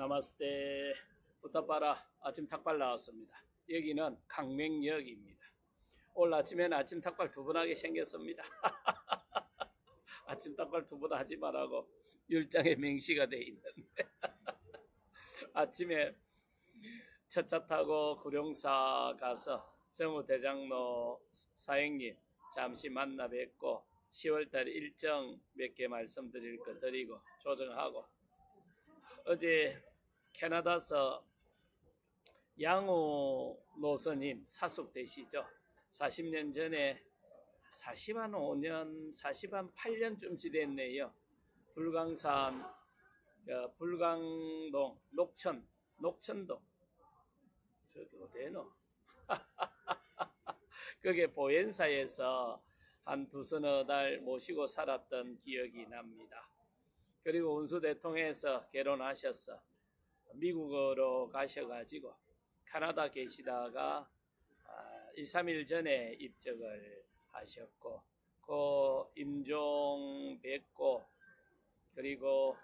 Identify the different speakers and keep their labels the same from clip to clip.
Speaker 1: 나마스테 부타파라 아침 탁발 나왔습니다. 여기는 강맹역입니다. 오늘 아침에는 아침 탁발 두 번 하게 생겼습니다. 아침 탁발 두 번 하지 말라고 율장에 맹시가 돼 있는데 아침에 첫 차 타고 구룡사 가서 정우 대장로 사행님 잠시 만나 뵙고 10월달 일정 몇 개 말씀드릴 거 드리고 조정하고 어제 캐나다서 양호 노선님 사속 되시죠? 40년 전에 40한 5년, 40한 8년쯤 됐네요. 불광산, 그 불광동, 녹천, 녹천동. 저기 어디노? 그게 보현사에서 한 두서너 달 모시고 살았던 기억이 납니다. 그리고 운수 대통해서 결혼하셔서 미국으로 가셔가지고 캐나다 계시다가 2, 3일 전에 입적을 하셨고 그 임종 뵙고 그리고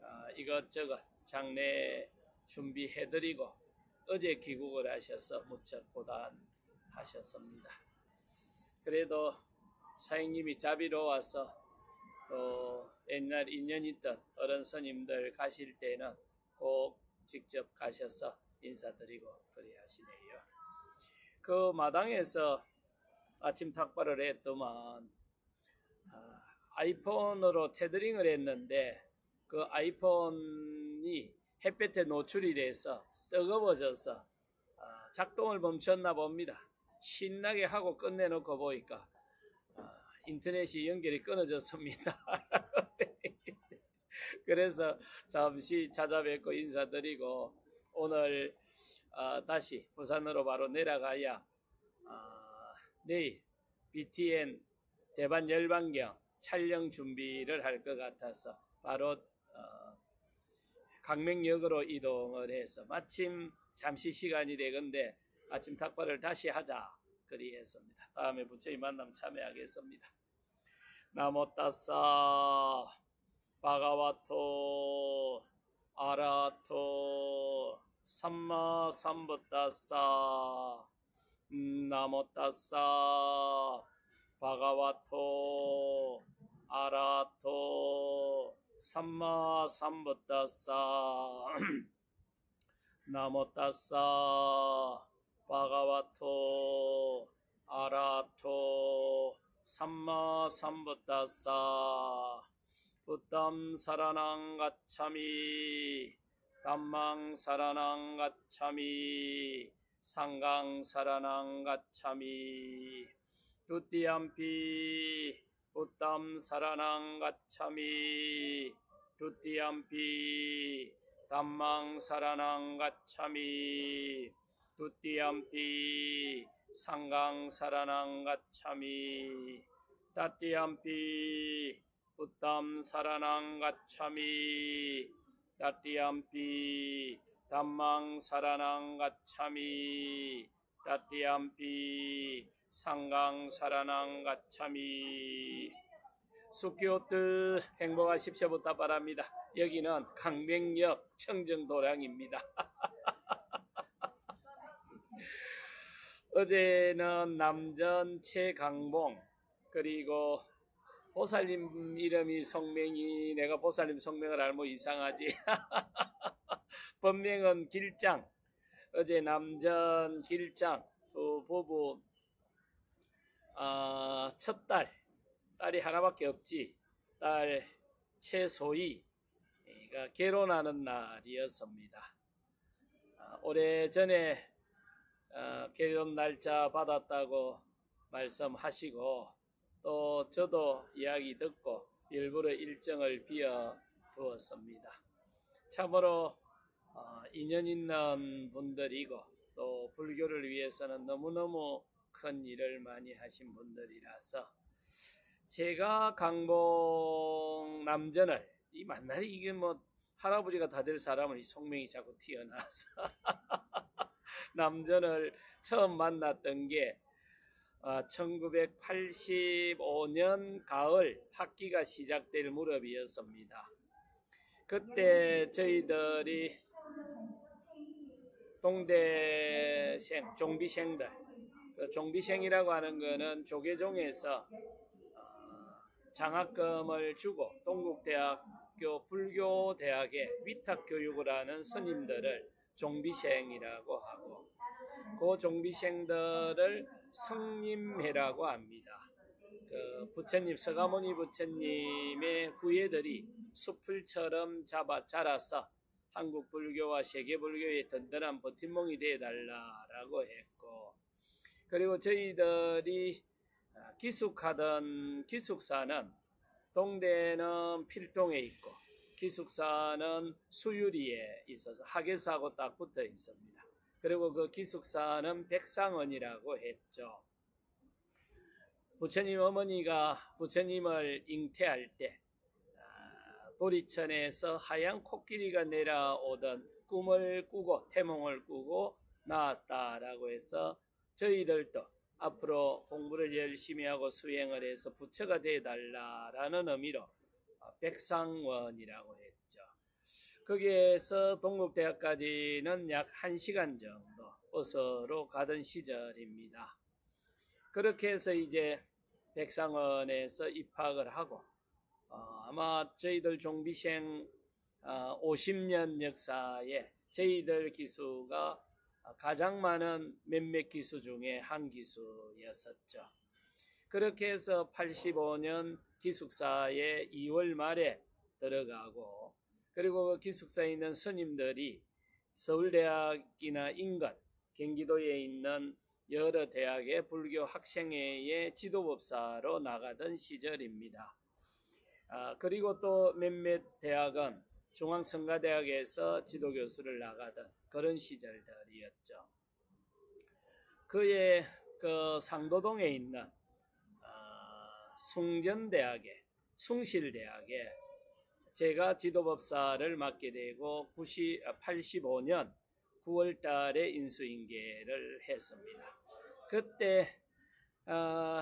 Speaker 1: 아, 이것저것 장례 준비해드리고 어제 귀국을 하셔서 무척 고단하셨습니다. 그래도 사장님이 자비로워서 또 옛날 인연 있던 어른 스님들 가실 때는 꼭 직접 가셔서 인사드리고 그리 하시네요. 그 마당에서 아침 탁발을 했더만 아, 아이폰으로 테더링을 했는데 그 아이폰이 햇볕에 노출이 돼서 뜨거워져서 아, 작동을 멈췄나 봅니다. 신나게 하고 끝내놓고 보니까 아, 인터넷이 연결이 끊어졌습니다. 그래서 잠시 찾아뵙고 인사드리고 오늘 어, 다시 부산으로 바로 내려가야 어, 내일 BTN 대반 열반경 촬영 준비를 할 것 같아서 바로 어, 강명역으로 이동을 해서 마침 잠시 시간이 되건데 아침 탁발을 다시 하자 그리 했습니다. 다음에 부처님 만남 참여하겠습니다. 나모 따사 바가와토 아라토 삼마 삼부따사 나모따사 바가와토 아라토 삼마 삼부따사 나모따사 바가와토 아라토 삼마 삼부따사 부담 사라낭 가참이 담망 사라낭 가참이 상강 사라낭 가참이. 두띠암피 부담 사라낭 가참이 두띠암피 담망 사라낭 가참이. 두띠암피 상강 사라낭 가참이. 따띠암피 부담 사라낭 가참이 따띠암피 담망 사라낭 가참이 따띠암피 상강 사라낭 가참이 숙교들 행복하십시오부터 바랍니다. 여기는 강명역 청정도량입니다. 어제는 남전 최강봉 그리고 보살님 이름이 성명이 내가 보살님 성명을 알면 이상하지. 본명은 길장. 어제 남전 길장 두 부부 어, 첫딸 딸이 하나밖에 없지. 딸 최소희가 결혼하는 날이었습니다. 어, 오래 전에 어, 결혼 날짜 받았다고 말씀하시고 또 저도 이야기 듣고 일부러 일정을 비워 두었습니다. 참으로 어, 인연 있는 분들이고 또 불교를 위해서는 너무너무 큰 일을 많이 하신 분들이라서 제가 강봉 남전을 이 만날이 이게 뭐 할아버지가 다 될 사람은 이 성명이 자꾸 튀어나와서 남전을 처음 만났던 게 1985년 가을 학기가 시작될 무렵이었습니다. 그때 저희들이 동대생, 종비생들, 그 종비생이라고 하는 거는 조계종에서 어, 장학금을 주고 동국대학교 불교대학에 위탁 교육을 하는 스님들을 종비생이라고 하고 그 종비생들을 성림회라고 합니다. 그 부처님 서가모니 부처님의 후예들이 숲을처럼 잡아 자라서 한국 불교와 세계 불교의 든든한 버팀목이 되어 달라라고 했고 그리고 저희들이 아, 기숙하던 기숙사는 동대는 필동에 있고 기숙사는 수유리에 있어서 학예사하고 딱 붙어 있습니다. 그리고 그 기숙사는 백상원이라고 했죠. 부처님 어머니가 부처님을 잉태할 때 아, 도리천에서 하얀 코끼리가 내려오던 꿈을 꾸고 태몽을 꾸고 나왔다라고 해서 저희들도 앞으로 공부를 열심히 하고 수행을 해서 부처가 되어달라라는 의미로 어, 백상원이라고 했죠. 거기에서 동국대학까지는 약 1시간 정도 버스로 가던 시절입니다. 그렇게 해서 이제 백상원에서 입학을 하고 어, 아마 저희들 종비생 어, 50년 역사에 저희들 기수가 가장 많은 몇몇 기수 중에 한 기수였었죠. 그렇게 해서 85년 기숙사에 2월 말에 들어가고 그리고 그 기숙사에 있는 스님들이 서울대학이나 인근 경기도에 있는 여러 대학의 불교 학생회의 지도법사로 나가던 시절입니다. 아, 그리고 또 몇몇 대학은 중앙성가대학에서 지도교수를 나가던 그런 시절들이었죠. 그의 그 상도동에 있는 어, 숭전대학에 숭실대학에 제가 지도법사를 맡게 되고 90, 85년 9월 달에 인수인계를 했습니다. 그때 어,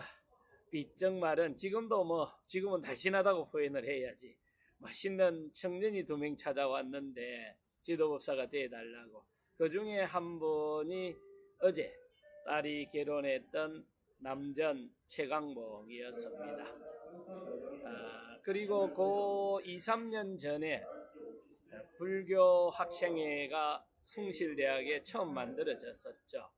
Speaker 1: 빗정말은 지금도 뭐 지금은 달신하다고 표현을 해야지 맛있는 청년이 두 명 찾아왔는데 지도법사가 되어달라고 그 중에 한 분이 어제 딸이 결혼했던 남전 최강봉이었습니다. 아, 그리고 그 2, 3년 전에 불교 학생회가 숭실대학에 처음 만들어졌었죠.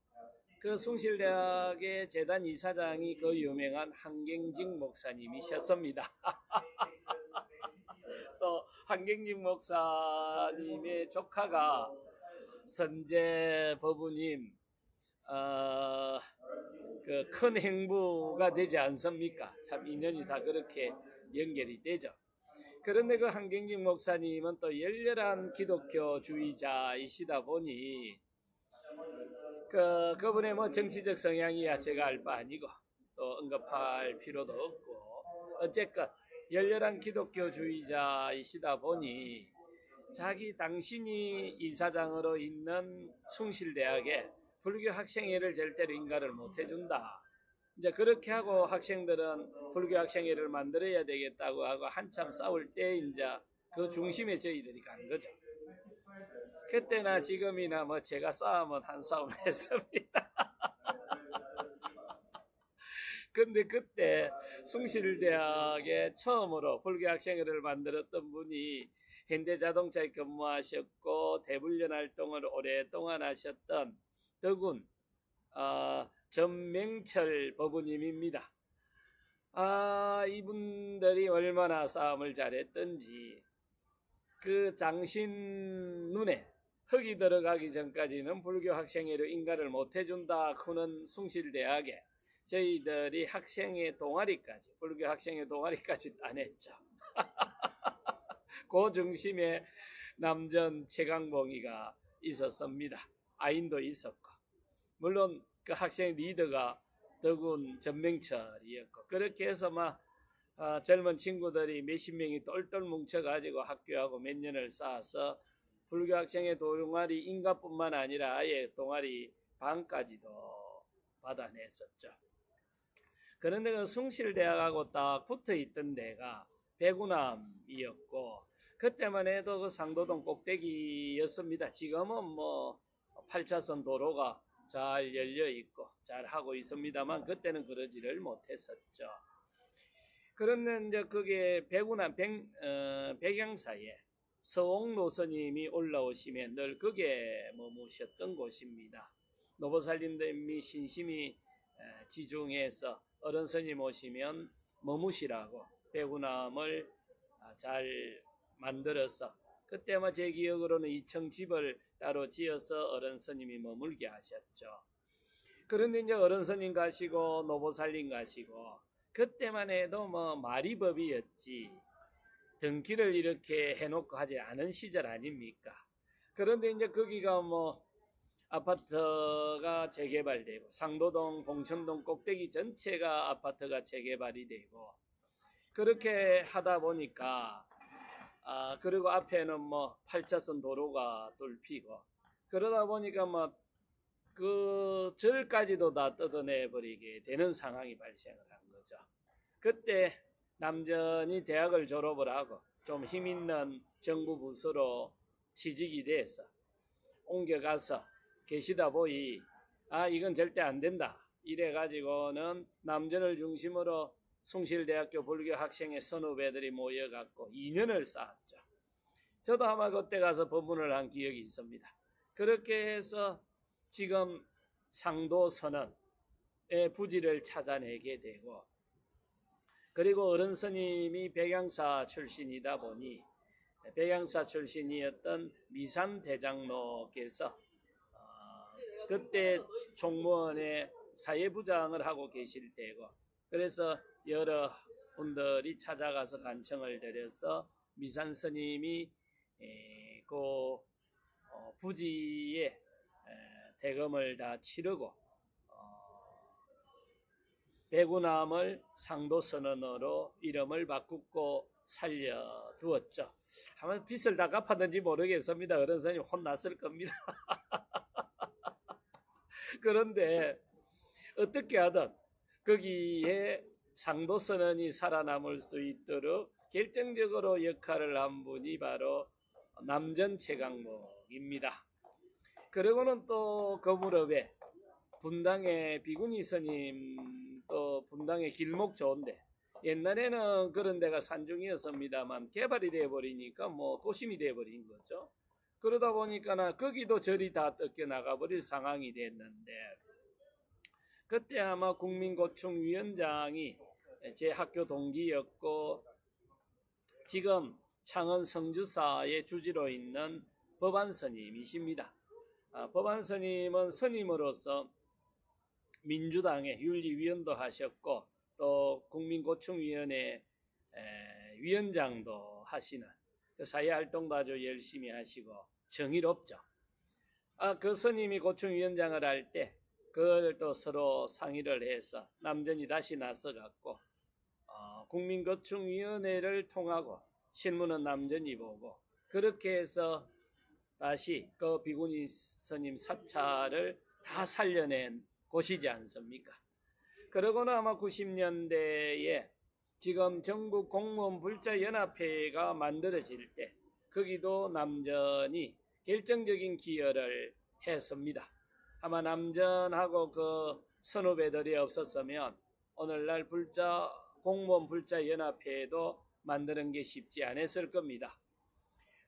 Speaker 1: 그 숭실대학의 재단 이사장이 그 유명한 한경직 목사님이셨습니다. 또 한경직 목사님의 조카가 선재 법우님 어, 그 큰 행부가 되지 않습니까? 참 인연이 다 그렇게 연결이 되죠. 그런데 그 한경직 목사님은 또 열렬한 기독교주의자이시다 보니 그 그분의 뭐 정치적 성향이야 제가 알 바 아니고 또 언급할 필요도 없고 어쨌건 열렬한 기독교주의자이시다 보니 자기 당신이 이사장으로 있는 숭실대학에 불교 학생회를 절대로 인가를 못 해준다. 이제 그렇게 하고 학생들은 불교 학생회를 만들어야 되겠다고 하고 한참 싸울 때 이제 그 중심에 저희들이 간 거죠. 그때나 지금이나 뭐 제가 싸움은 한 싸움 했습니다. 근데 그때 숭실대학에 처음으로 불교 학생회를 만들었던 분이 현대자동차에 근무하셨고 대불련 활동을 오랫동안 하셨던 덕운 어, 전명철 법우님입니다. 아 이분들이 얼마나 싸움을 잘했던지 그 장신 눈에 흙이 들어가기 전까지는 불교 학생회로 인가를 못 해준다 하는 숭실대학에 저희들이 학생회 동아리까지 불교 학생회 동아리까지 따냈죠. 그 중심에 남전 최강봉이가 있었습니다. 아인도 있었고 물론 그 학생 리더가 덕운 전명철이었고 그렇게 해서 막 어, 젊은 친구들이 몇십 명이 똘똘 뭉쳐가지고 학교하고 몇 년을 쌓아서 불교 학생의 동아리 인가뿐만 아니라 아예 동아리 반까지도 받아냈었죠. 그런데 그 숭실대학하고 딱 붙어 있던 데가 배구남이었고 그때만 해도 그 상도동 꼭대기였습니다. 지금은 뭐 8차선 도로가 잘 열려 있고 잘 하고 있습니다만 그때는 그러지를 못했었죠. 그런데 이제 그게 백운한 백, 어, 백양사에 서옥노 스님이 올라오시면 늘 그게 머무셨던 곳입니다. 노보살님들이 신심이 에, 지중해서 어른 스님 오시면 머무시라고 백운함을 아, 잘 만들어서 그때만 제 기억으로는 2층 집을 따로 지어서 어른 스님이 머물게 하셨죠. 그런데 이제 어른 스님 가시고 노보살님 가시고 그때만 해도 뭐 마리법이었지 등기를 이렇게 해놓고 하지 않은 시절 아닙니까? 그런데 이제 거기가 뭐 아파트가 재개발되고 상도동, 봉천동 꼭대기 전체가 아파트가 재개발이 되고 그렇게 하다 보니까 아 그리고 앞에는 뭐 8차선 도로가 돌피고 그러다 보니까 뭐 그 절까지도 다 뜯어내 버리게 되는 상황이 발생을 한 거죠. 그때 남전이 대학을 졸업을 하고 좀 힘 있는 정부 부서로 취직이 돼서 옮겨가서 계시다 보이 아 이건 절대 안 된다 이래 가지고는 남전을 중심으로 숭실대학교 불교 학생의 선후배들이 모여갖고 2년을 쌓았죠. 저도 아마 그때 가서 법문을 한 기억이 있습니다. 그렇게 해서 지금 상도 선언의 부지를 찾아내게 되고 그리고 어른 스님이 백양사 출신이다 보니 백양사 출신이었던 미산 대장로께서 어, 그때 총무원의 사회부장을 하고 계실 때고 그래서 여러 분들이 찾아가서 간청을 드려서 미산 스님이 에, 그 어, 부지에 에, 대금을 다 치르고 어, 배구남을 상도선언으로 이름을 바꾸고 살려두었죠. 아마 빚을 다 갚았는지 모르겠습니다. 어른 선생님 혼났을 겁니다. 그런데 어떻게 하든 거기에 상도선언이 살아남을 수 있도록 결정적으로 역할을 한 분이 바로 남전 최강목입니다. 그리고는 또 그 무렵에 분당의 비구니 스님 또 분당의 길목 좋은데 옛날에는 그런 데가 산중이었습니다만 개발이 돼 버리니까 뭐 도심이 돼 버린 거죠. 그러다 보니까 거기도 절이 다 뜯겨 나가 버릴 상황이 됐는데 그때 아마 국민고충위원장이 제 학교 동기였고 지금 창원 성주사의 주지로 있는 법안 스님이십니다. 아, 법안 스님은 스님으로서 민주당의 윤리위원도 하셨고 또 국민고충위원회 에, 위원장도 하시는 그 사회활동도 아주 열심히 하시고 정의롭죠. 아, 그 스님이 고충위원장을 할 때 그걸 또 서로 상의를 해서 남전이 다시 나서 갖고 어, 국민고충위원회를 통하고 신문은 남전이 보고 그렇게 해서 다시 그 비구니 스님 사찰을 다 살려낸 곳이지 않습니까? 그러고는 아마 90년대에 지금 전국 공무원 불자 연합회가 만들어질 때 거기도 남전이 결정적인 기여를 했습니다. 아마 남전하고 그 선후배들이 없었으면 오늘날 불자 공무원 불자 연합회도 만드는 게 쉽지 않았을 겁니다.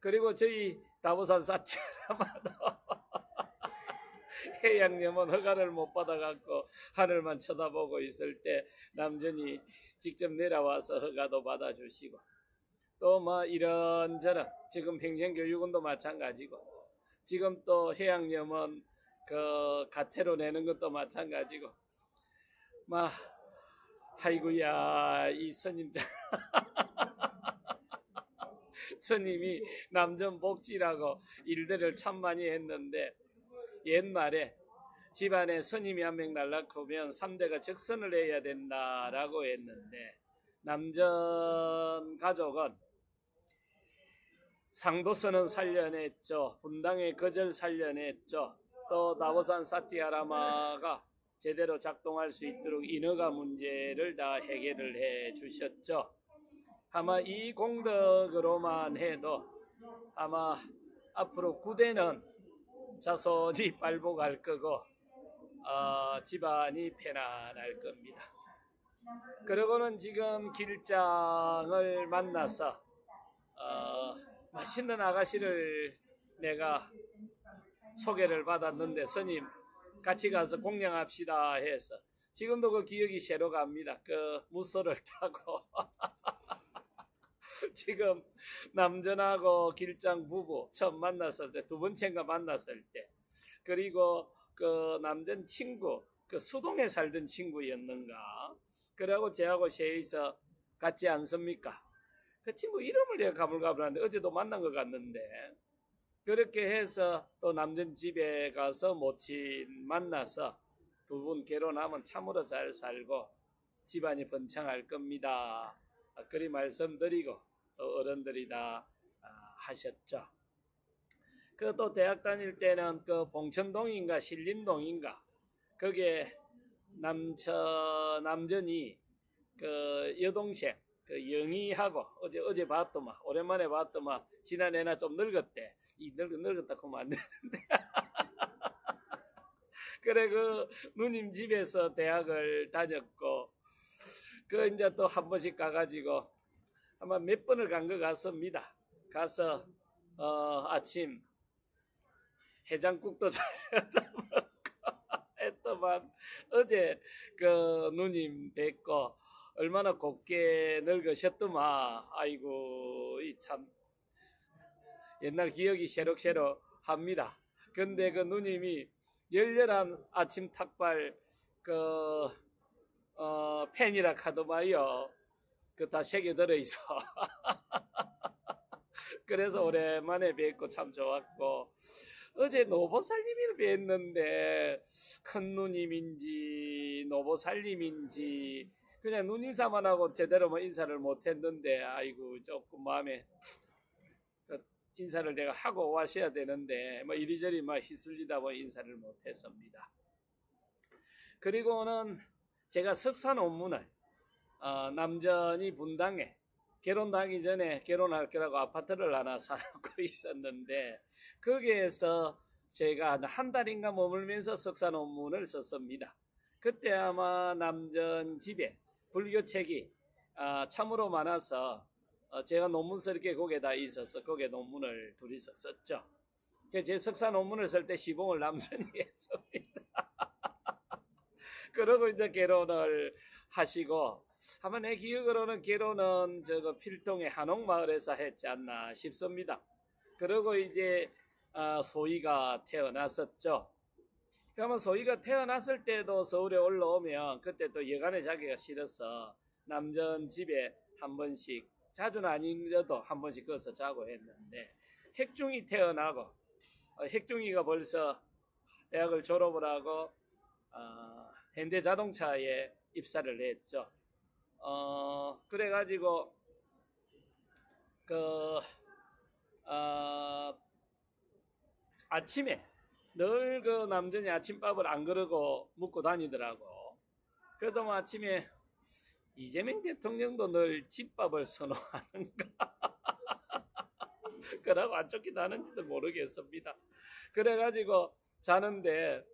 Speaker 1: 그리고 저희 다보산 사티라마도 해양염은 허가를 못 받아갖고 하늘만 쳐다보고 있을 때 남전이 직접 내려와서 허가도 받아주시고 또 뭐 이런저런 지금 평생교육원도 마찬가지고 지금 또 해양염은 그 가태로 내는 것도 마찬가지고 막 아이고야 이 스님들 스님이 남전 복지라고 일들을 참 많이 했는데 옛말에 집안에 스님이 한 명 날라오면 3대가 적선을 해야 된다라고 했는데 남전 가족은 상도선은 살려냈죠. 분당의 거절 살려냈죠. 또 다보산 사티아라마가 제대로 작동할 수 있도록 인허가 문제를 다 해결을 해 주셨죠. 아마 이 공덕으로만 해도 아마 앞으로 구대는 자손이 빨복할 거고 어, 집안이 편안할 겁니다. 그러고는 지금 길장을 만나서 어, 맛있는 아가씨를 내가 소개를 받았는데 스님 같이 가서 공양합시다 해서 지금도 그 기억이 새로 갑니다. 그 무소를 타고 지금 남전하고 길장 부부 처음 만났을 때 두 번째인가 만났을 때 그리고 그 남전 친구 그 수동에 살던 친구였는가 그러고 저하고 셋이서 같지 않습니까? 그 친구 이름을 내가 가물가물한데 어제도 만난 것 같는데 그렇게 해서 또 남전 집에 가서 모친 만나서 두 분 결혼하면 참으로 잘 살고 집안이 번창할 겁니다. 아, 그리 말씀드리고 또 어른들이 다 아, 하셨죠. 그 또 대학 다닐 때는 그 봉천동인가 신림동인가 거기에 남처 남전이 그 여동생 그 영희하고 어제 어제 봤더만 오랜만에 봤더만 지난해나 좀 늙었대 이늙 늙었다 그러면 안 되는데. 그래 그 누님 집에서 대학을 다녔고 그 이제 또 한 번씩 가가지고 아마 몇 번을 간 것 같습니다. 가서 어, 아침 해장국도 먹고 했더만 어제 그 누님 뵙고 얼마나 곱게 늙으셨더만. 아이고 이참 옛날 기억이 새록새록 합니다. 근데 그 누님이 열렬한 아침 탁발 그 어, 팬이라 카더마요. 그다 새겨 들어 있어. 그래서 오랜만에 뵙고 참 좋았고 어제 노보살님을 뵀는데 큰 누님인지 노보살님인지 그냥 눈인사만 하고 제대로 뭐 인사를 못했는데 아이고 조금 마음에 그 인사를 내가 하고 와셔야 되는데 뭐 이리저리 막 휘둘리다 보니 인사를 못 했습니다. 그리고는 제가 석사 논문을 어, 남전이 분당에 결혼하기 전에 결혼할 거라고 아파트를 하나 사놓고 있었는데 거기에서 제가 한 달인가 머물면서 석사 논문을 썼습니다. 그때 아마 남전 집에 불교책이 아, 참으로 많아서 어, 제가 논문 쓸 게 거기에 다 있어서 거기에 논문을 둘이서 썼죠. 그제 석사 논문을 쓸 때 시봉을 남전이 했습니다. 그러고 이제 결혼을 하시고 아마 내 기억으로는 결혼은 저거 필동의 한옥마을에서 했지 않나 싶습니다. 그리고 이제 아, 소희가 태어났었죠. 그러면 소희가 태어났을 때도 서울에 올라오면 그때 또 여간에 자기가 싫어서 남전 집에 한 번씩 자주는 아니어도 한 번씩 거서 자고 했는데 핵중이 태어나고 어, 핵중이가 벌써 대학을 졸업을 하고 어, 현대자동차에 입사를 했죠. 어, 그래가지고 그 어, 아침에 늘 그 남전이 아침밥을 안 그러고 먹고 다니더라고. 그래도 뭐 아침에 이재명 대통령도 늘 집밥을 선호하는가. 그러고 안 쫓기다는지도 모르겠습니다. 그래가지고 자는데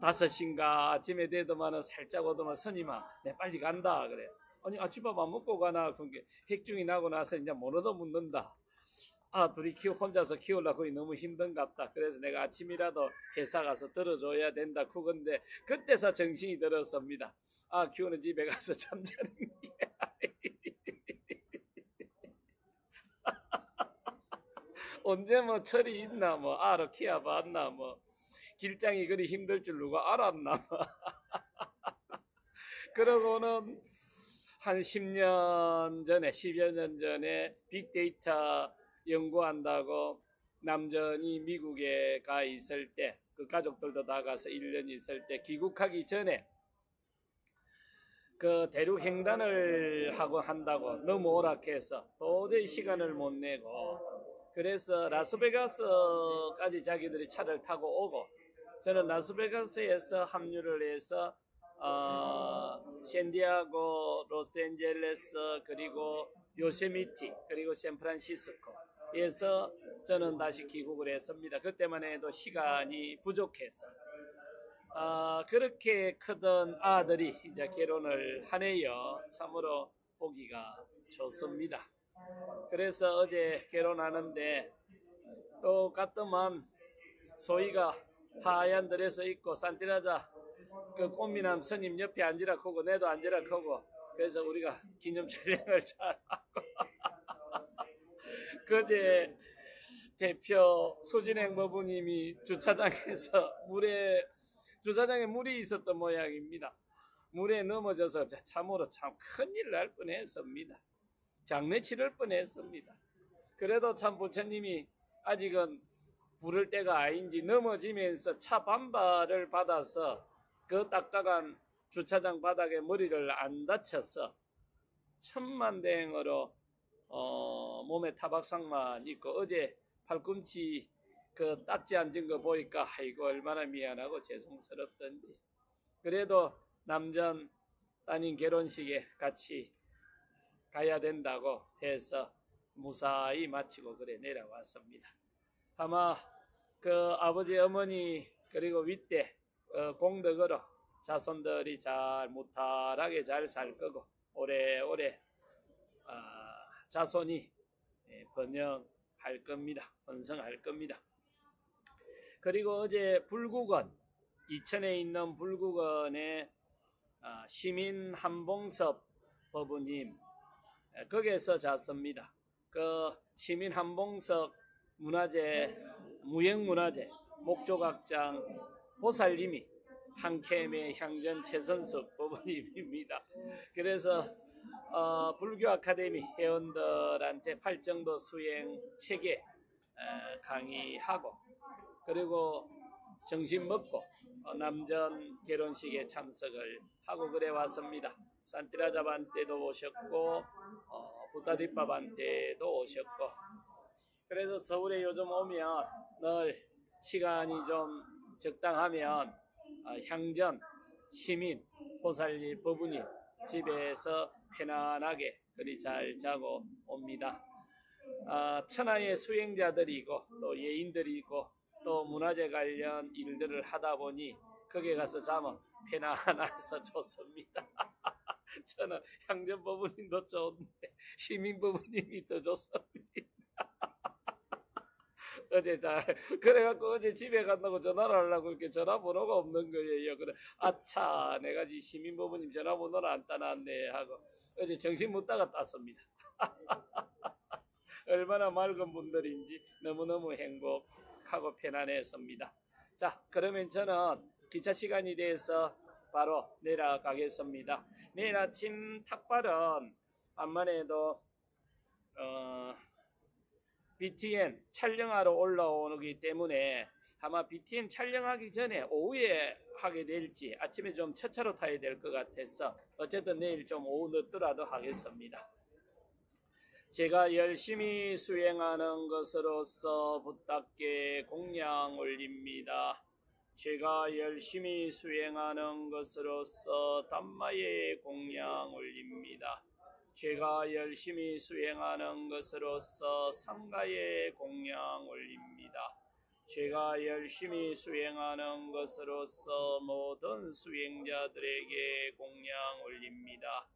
Speaker 1: 다섯인가 아침에 되더만은 살짝 오더만 스님아 내 빨리 간다 그래 아니 아침밥 안 먹고 가나 그게 핵중이 나고 나서 이제 못 얻어 묻는다 아 둘이 키워 혼자서 키우려고 너무 힘든갑다. 그래서 내가 아침이라도 회사 가서 들어줘야 된다 그건데 그때서 정신이 들었습니다. 아 키우는 집에 가서 잠자는 게 언제 뭐 철이 있나 뭐 알아 키워봤나 뭐. 길장이 그리 힘들 줄 누가 알았나 그러고는 한 10년 전에 10여 년 전에 빅데이터 연구한다고 남전이 미국에 가 있을 때 그 가족들도 다 가서 1년 있을 때 귀국하기 전에 그 대륙 횡단을 하고 한다고 너무 오락해서 도저히 시간을 못 내고 그래서 라스베가스까지 자기들이 차를 타고 오고 저는 라스베가스에서 합류를 해서 어, 샌디아고, 로스앤젤레스 그리고 요세미티 그리고 샌프란시스코 에서 저는 다시 귀국을 했습니다. 그때만 해도 시간이 부족해서 아, 그렇게 크던 아들이 이제 결혼을 하네요. 참으로 보기가 좋습니다. 그래서 어제 결혼하는데 똑같더만 소희가 하얀 드레스 입고 산티라자 그 꽃미남 스님 옆에 앉으라 크고 내도 앉으라 크고 그래서 우리가 기념 촬영을 잘 하고 그제 대표 소진행 법부님이 주차장에서 물에 주차장에 물이 있었던 모양입니다. 물에 넘어져서 참으로 참 큰일 날 뻔했습니다. 장례 치를 뻔했습니다. 그래도 참 부처님이 아직은 부를 때가 아닌지 넘어지면서 차 반발을 받아서 그 딱딱한 주차장 바닥에 머리를 안 다쳐서 천만대행으로 어, 몸에 타박상만 있고 어제 팔꿈치 그 딱지 앉은 거 보니까 아이고 얼마나 미안하고 죄송스럽던지 그래도 남전 따님 결혼식에 같이 가야 된다고 해서 무사히 마치고 그래 내려왔습니다. 아마 그 아버지 어머니 그리고 윗대 그 공덕으로 자손들이 잘 무탈하게 잘 살 거고 오래오래 아, 자손이 예, 번영할 겁니다. 번성할 겁니다. 그리고 어제 불국원 이천에 있는 불국원의 아, 시민 한봉섭 법우님 예, 거기에서 잤습니다. 그 시민 한봉섭 문화재 무형문화재 목조각장 보살님이 한캠의 향전 최선숙 법우님입니다. 그래서 어, 불교 아카데미 회원들한테 팔정도 수행 체계 에, 강의하고 그리고 점심 먹고 어, 남전 결혼식에 참석을 하고 그래 왔습니다. 산티라자반 때도 오셨고 어, 부타디빠반 때도 오셨고 그래서 서울에 요즘 오면 늘 시간이 좀 적당하면 어, 향전 시민 보살리 법운이 집에서 편안하게 그리 잘 자고 옵니다. 아, 천하의 수행자들이고 또 예인들이고 또 문화재 관련 일들을 하다 보니 거기에 가서 자면 편안해서 좋습니다. 저는 향전법원님도 좋은데 시민법원님이 더 좋습니다. 어제 잘 그래갖고 어제 집에 간다고 전화를 하려고 이렇게 전화번호가 없는 거예요. 그래 아차 내가 이 시민법원님 전화번호를 안 따놨네 하고 어제 정신 못 따가 땄습니다. 얼마나 맑은 분들인지 너무너무 행복하고 편안했습니다. 자 그러면 저는 기차 시간이 돼서 바로 내려가겠습니다. 내일 아침 탁발은 암만 해도 어, BTN 촬영하러 올라오기 때문에 아마 BTN 촬영하기 전에 오후에 하게 될지 아침에 좀 첫차로 타야 될 것 같아서 어쨌든 내일 좀 오후 늦더라도 하겠습니다. 제가 열심히 수행하는 것으로서 부탁께 공양 올립니다. 제가 열심히 수행하는 것으로서 담마의 공양 올립니다. 제가 열심히 수행하는 것으로서 상가의 공양 올립니다. 제가 열심히 수행하는 것으로서 모든 수행자들에게 공양 올립니다.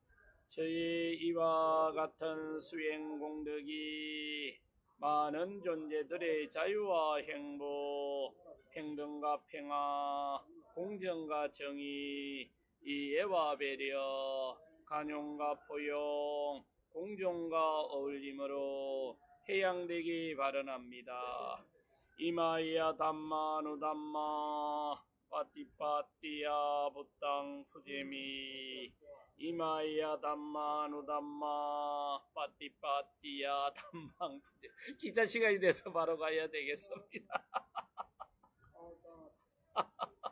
Speaker 1: 저희 이와 같은 수행 공덕이 많은 존재들의 자유와 행복, 평등과 평화, 공정과 정의, 이해와 배려, 간용과 포용, 공정과 어울림으로 해양되기 바라납니다. 이마이야 담마 빠띠빠띠야 부땅 푸제미 이마이야 담마 빠띠빠띠야 담방 푸제 기차 시간이 돼서 바로 가야 되겠습니다.